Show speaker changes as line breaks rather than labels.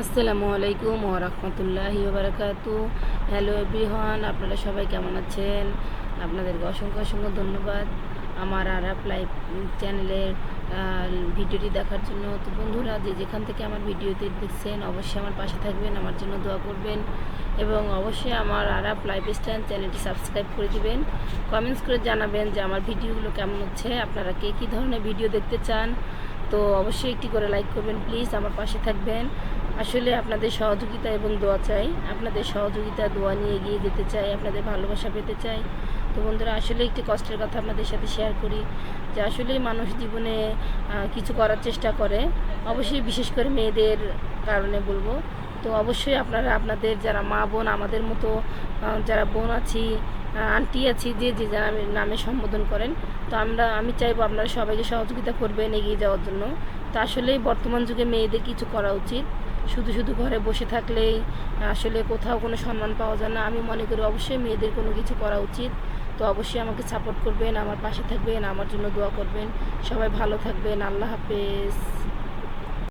আসসালামু আলাইকুম ও রহমতুল্লাহি বারাকাতু হ্যালো এভরিওয়ান আপনারা সবাই কেমন আছেন? আপনাদেরকে অসংখ্য অসংখ্য ধন্যবাদ। আমার আর লাইভ চ্যানেলের ভিডিওটি দেখার জন্য। তো বন্ধুরা, যে যেখান থেকে আমার ভিডিওটি দেখছেন, অবশ্যই আমার পাশে থাকবেন, আমার জন্য দোয়া করবেন এবং অবশ্যই আমার আর লাইফ স্টাইল চ্যানেলটি সাবস্ক্রাইব করে দিবেন। কমেন্টস করে জানাবেন যে আমার ভিডিওগুলো কেমন হচ্ছে, আপনারা কে কী ধরনের ভিডিও দেখতে চান। তো অবশ্যই একটি করে লাইক করবেন, প্লিজ আমার পাশে থাকবেন। আসলে আপনাদের সহযোগিতা এবং দোয়া চাই। আপনাদের সহযোগিতা, দোয়া নিয়ে এগিয়ে যেতে চাই, আপনাদের ভালোবাসা পেতে চাই। তো বন্ধুরা, আসলে একটি কষ্টের কথা আপনাদের সাথে শেয়ার করি, যে আসলেই মানুষ জীবনে কিছু করার চেষ্টা করে। অবশ্যই বিশেষ করে মেয়েদের কারণে বলব। তো অবশ্যই আপনারা, আপনাদের যারা মা বোন, আমাদের মতো যারা বোন আছি আন্টি আছি, যে যে যারা নামে সম্বোধন করেন, তো আমরা, আমি চাইব আপনারা সবাইকে সহযোগিতা করবেন এগিয়ে যাওয়ার জন্য। তো আসলেই বর্তমান যুগে মেয়েদের কিছু করা উচিত। শুধু শুধু ঘরে বসে থাকলেই আসলে কোথাও কোনো সম্মান পাওয়া যায় না। আমি মনে করি অবশ্যই মেয়েদের কোনো কিছু করা উচিত। তো অবশ্যই আমাকে সাপোর্ট করবেন, আমার পাশে থাকবেন, আমার জন্য দোয়া করবেন। সবাই ভালো থাকবেন। আল্লাহ হাফেজ।